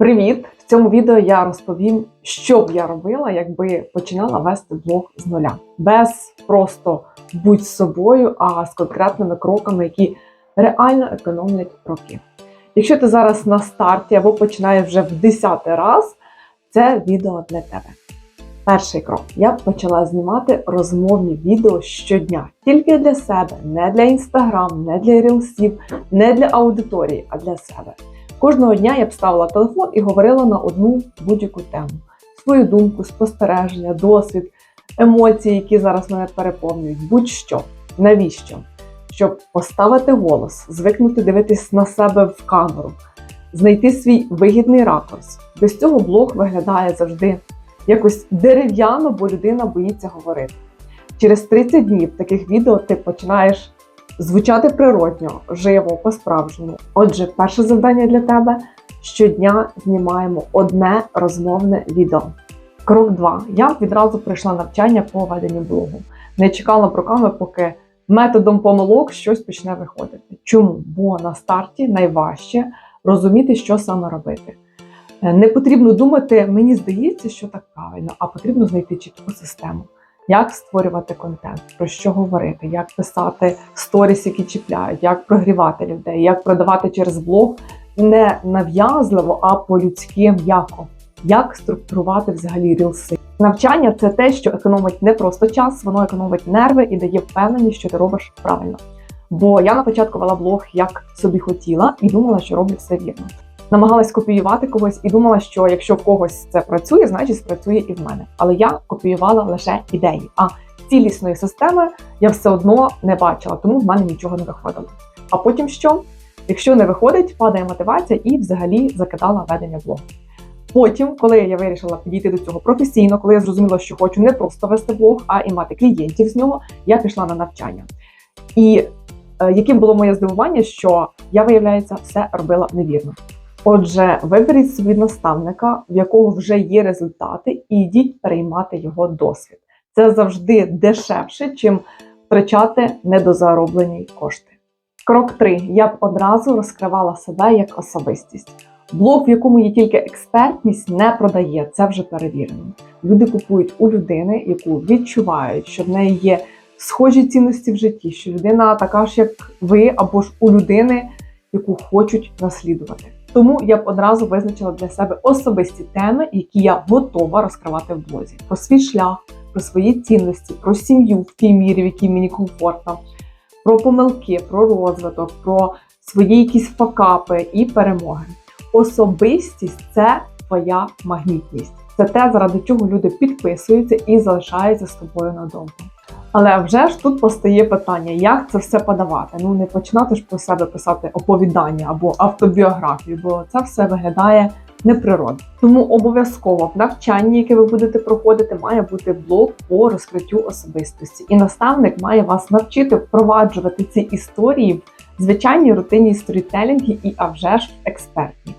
Привіт! В цьому відео я розповім, що б я робила, якби починала вести блог з нуля. Без просто будь собою, а з конкретними кроками, які реально економлять роки. Якщо ти зараз на старті або починаєш вже в 10 раз, це відео для тебе. Перший крок. Я почала знімати розмовні відео щодня. Тільки для себе, не для інстаграм, не для рілсів, не для аудиторії, а для себе. Кожного дня я б ставила телефон і говорила на одну будь-яку тему: свою думку, спостереження, досвід, емоції, які зараз мене переповнюють, будь-що. Навіщо? Щоб поставити голос, звикнути дивитись на себе в камеру, знайти свій вигідний ракурс. Без цього блог виглядає завжди якось дерев'яно, бо людина боїться говорити. Через 30 днів таких відео ти починаєш звучати природньо, живо, по-справжньому. Отже, перше завдання для тебе щодня знімаємо одне розмовне відео. Крок 2. Я відразу пройшла навчання по веденню блогу. Не чекала роками, поки методом помилок щось почне виходити. Чому? Бо на старті найважче розуміти, що саме робити. Е, Не потрібно думати, мені здається, що так правильно, а потрібно знайти чітку систему. Як створювати контент, про що говорити, як писати сторіс, які чіпляють, як прогрівати людей, як продавати через блог не нав'язливо, а по-людськи м'яко. Як структурувати взагалі рілси. Навчання це те, що економить не просто час, воно економить нерви і дає впевненість, що ти робиш правильно. Бо я на початку вела блог як собі хотіла і думала, що роблю все вірно. Намагалась копіювати когось і думала, що якщо в когось це працює, значить спрацює і в мене. Але я копіювала лише ідеї. А цілісної системи я все одно не бачила, тому в мене нічого не виходило. А потім що? Якщо не виходить, падає мотивація і взагалі закидала ведення блогу. Потім, коли я вирішила підійти до цього професійно, коли я зрозуміла, що хочу не просто вести блог, а і мати клієнтів з нього, я пішла на навчання. І е, яким було моє здивування, що я, виявляється, все робила невірно. Отже, виберіть собі наставника, в якого вже є результати, і йдіть переймати його досвід. Це завжди дешевше, чим втрачати недозароблені кошти. Крок 3. Я б одразу розкривала себе як особистість. Блог, в якому є тільки експертність, не продає, це вже перевірено. Люди купують у людини, яку відчувають, що в неї є схожі цінності в житті, що людина така ж, як ви, або ж у людини, яку хочуть наслідувати. Тому я б одразу визначила для себе особисті теми, які я готова розкривати в блозі: про свій шлях, про свої цінності, про сім'ю в тій мірі, в якій мені комфортно, про помилки, про розвиток, про свої якісь факапи і перемоги. Особистість це твоя магнітність. Це те, заради чого люди підписуються і залишаються з тобою надовго. Але вже ж тут постає питання, як це все подавати. Ну не починати ж про себе писати оповідання або автобіографію, бо це все виглядає неприродно. Тому обов'язково в навчанні, яке ви будете проходити, має бути блок по розкриттю особистості. І наставник має вас навчити впроваджувати ці історії в звичайній рутинній сторітелінгі і а вже ж експертні.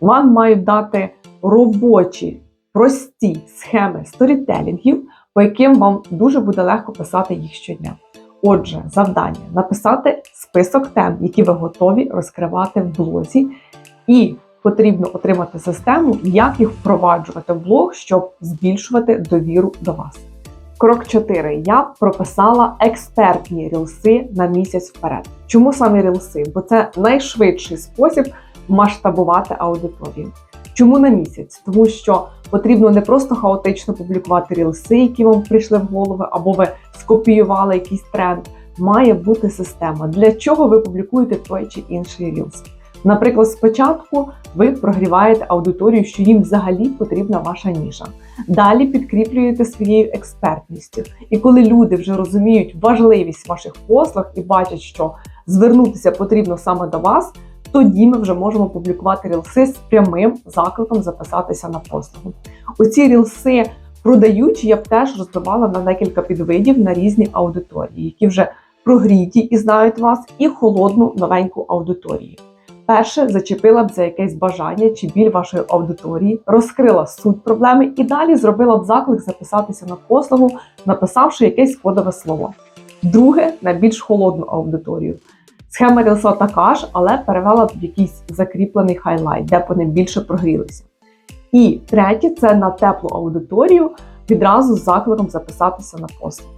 Вам мають дати робочі, прості схеми сторітелінгів, по яким вам дуже буде легко писати їх щодня. Отже, завдання написати список тем, які ви готові розкривати в блозі, і потрібно отримати систему, як їх впроваджувати в блог, щоб збільшувати довіру до вас. Крок 4. Я прописала експертні рілси на місяць вперед. Чому саме рілси? Бо це найшвидший спосіб масштабувати аудиторію. Чому на місяць? Тому що потрібно не просто хаотично публікувати рілси, які вам прийшли в голову, або ви скопіювали якийсь тренд. Має бути система, для чого ви публікуєте той чи інший рілс. Наприклад, спочатку ви прогріваєте аудиторію, що їм взагалі потрібна ваша ніша. Далі підкріплюєте своєю експертністю. І коли люди вже розуміють важливість ваших послуг і бачать, що звернутися потрібно саме до вас, тоді ми вже можемо публікувати рілси з прямим закликом записатися на послугу. Оці рілси продаючі я б теж розбивала на декілька підвидів на різні аудиторії, які вже прогріті і знають вас, і холодну новеньку аудиторію. Перше зачепила б за якесь бажання чи біль вашої аудиторії, розкрила суть проблеми і далі зробила б заклик записатися на послугу, написавши якесь кодове слово. Друге на більш холодну аудиторію. Схема рілса така ж, але перевела в якийсь закріплений хайлайт, де б вони більше прогрілися. І третє це на теплу аудиторію відразу з закликом записатися на послугу.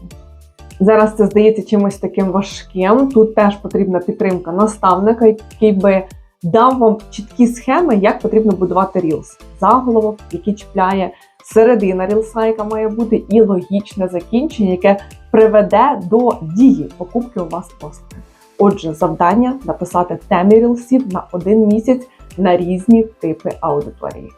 Зараз це здається чимось таким важким. Тут теж потрібна підтримка наставника, який би дав вам чіткі схеми, як потрібно будувати рілс. Заголовок, який чіпляє середина рілса, яка має бути, і логічне закінчення, яке приведе до дії покупки у вас послуги. Отже, завдання написати темі рілсів на один місяць на різні типи аудиторії.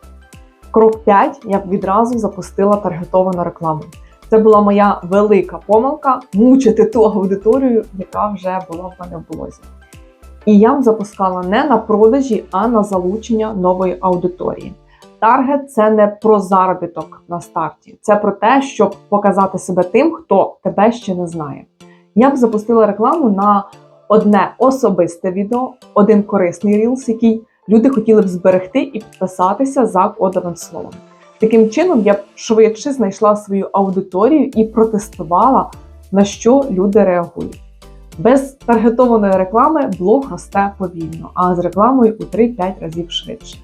Крок 5 я б відразу запустила таргетовану рекламу. Це була моя велика помилка мучити ту аудиторію, яка вже була в мене в блозі. І я б запускала не на продажі, а на залучення нової аудиторії. Таргет це не про заробіток на старті, це про те, щоб показати себе тим, хто тебе ще не знає. Я б запустила рекламу на одне особисте відео, один корисний рілс, який люди хотіли б зберегти і підписатися за кодовим словом. Таким чином, я б швидше знайшла свою аудиторію і протестувала, на що люди реагують. Без таргетованої реклами блог росте повільно, а з рекламою у 3-5 разів швидше.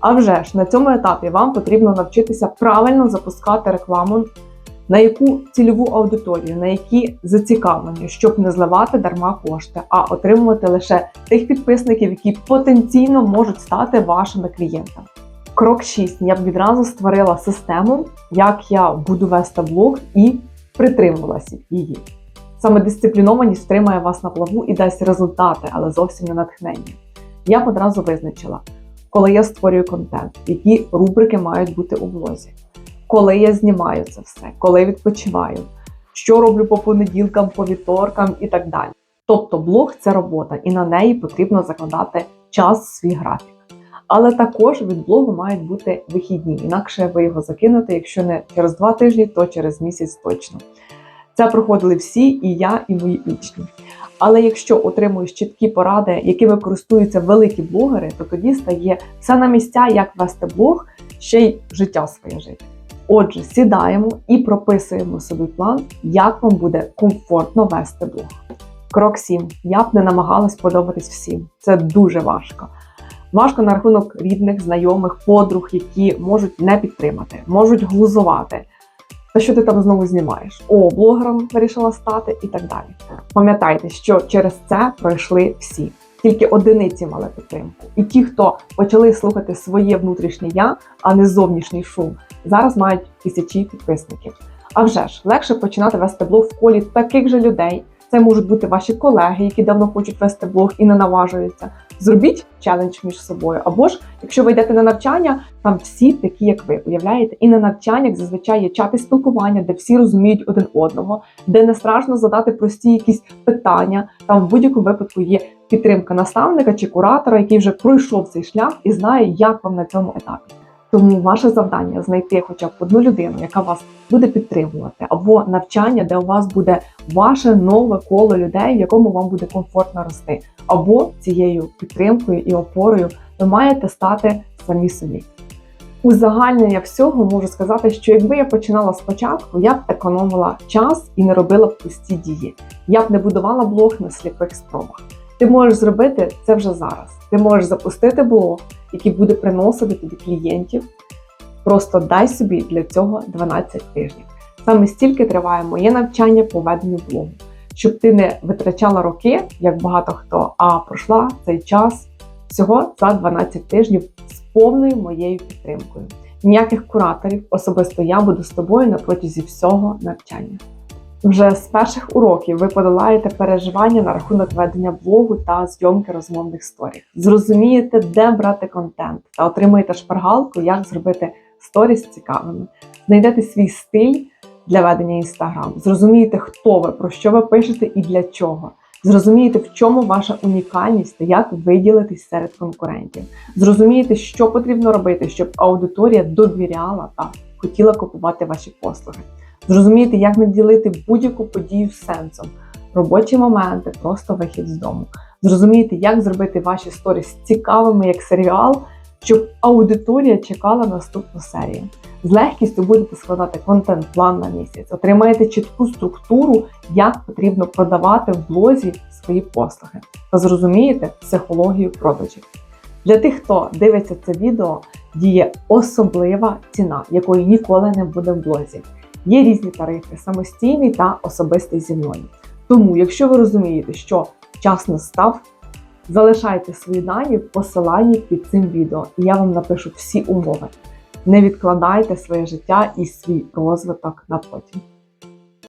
А вже ж на цьому етапі вам потрібно навчитися правильно запускати рекламу, на яку цільову аудиторію, на які зацікавлені, щоб не зливати дарма кошти, а отримувати лише тих підписників, які потенційно можуть стати вашими клієнтами. Крок 6. Я б відразу створила систему, як я буду вести блог і притримувалася її. Саме дисциплінованість стримає вас на плаву і дасть результати, але зовсім не натхнення. Я б одразу визначила, коли я створюю контент, які рубрики мають бути у блозі, коли я знімаю це все, коли відпочиваю, що роблю по понеділкам, по вівторкам і так далі. Тобто блог це робота, і на неї потрібно закладати час свій графік. Але також від блогу мають бути вихідні, інакше ви його закинете, якщо не через два тижні, то через місяць точно. Це проходили всі, і я, і мої учні. Але якщо отримуєш чіткі поради, якими користуються великі блогери, то тоді стає все на місця, як вести блог, ще й життя своє жити. Отже, сідаємо і прописуємо собі план, як вам буде комфортно вести блог. Крок 7. Я б не намагалась подобатись всім. Це дуже важко. Важко на рахунок рідних, знайомих, подруг, які можуть не підтримати, можуть глузувати. Та що ти там знову знімаєш? О, блогером вирішила стати і так далі. Пам'ятайте, що через це пройшли всі. Тільки одиниці мали підтримку. І ті, хто почали слухати своє внутрішнє я, а не зовнішній шум, зараз мають тисячі підписників. А вже ж легше починати вести блог в колі таких же людей. Це можуть бути ваші колеги, які давно хочуть вести блог і не наважуються. Зробіть челендж між собою. Або ж, якщо ви йдете на навчання, там всі такі, як ви, уявляєте, і на навчаннях зазвичай є чати спілкування, де всі розуміють один одного, де не страшно задати прості якісь питання. Там в будь-якому випадку є підтримка наставника чи куратора, який вже пройшов цей шлях і знає, як вам на цьому етапі. Тому ваше завдання знайти хоча б одну людину, яка вас буде підтримувати, або навчання, де у вас буде ваше нове коло людей, в якому вам буде комфортно рости, або цією підтримкою і опорою ви маєте стати самі собі. Узагальнення всього можу сказати, що якби я починала спочатку, я б економила час і не робила пусті дії. Я б не будувала блог на сліпих спробах. Ти можеш зробити це вже зараз. Ти можеш запустити блог, який буде приносити тобі клієнтів. Просто дай собі для цього 12 тижнів. Саме стільки триває моє навчання по веденню блогу, щоб ти не витрачала роки, як багато хто, а пройшла цей час всього за 12 тижнів з повною моєю підтримкою. Ніяких кураторів, особисто я буду з тобою на протязі всього навчання. Вже з перших уроків ви подолаєте переживання на рахунок ведення блогу та зйомки розмовних сторів. Зрозумієте, де брати контент та отримаєте шпаргалку, як зробити сторіс цікавими. Знайдете свій стиль для ведення інстаграм. Зрозумієте, хто ви, про що ви пишете і для чого. Зрозумієте, в чому ваша унікальність та як виділитись серед конкурентів. Зрозумієте, що потрібно робити, щоб аудиторія довіряла та хотіла купувати ваші послуги. Зрозумієте, як не будь-яку подію сенсом, робочі моменти, просто вихід з дому. Зрозумієте, як зробити ваші сторіс цікавими як серіал, щоб аудиторія чекала наступну серію. з легкістю будете складати контент-план на місяць, отримаєте чітку структуру, як потрібно продавати в блозі свої послуги та зрозумієте психологію продажів. Для тих, хто дивиться це відео, діє особлива ціна, якої ніколи не буде в блозі. Є різні тарифи, самостійний та особистий зі мною. Тому, якщо ви розумієте, що час настав, залишайте свої дані в посиланні під цим відео, і я вам напишу всі умови. Не відкладайте своє життя і свій розвиток на потім.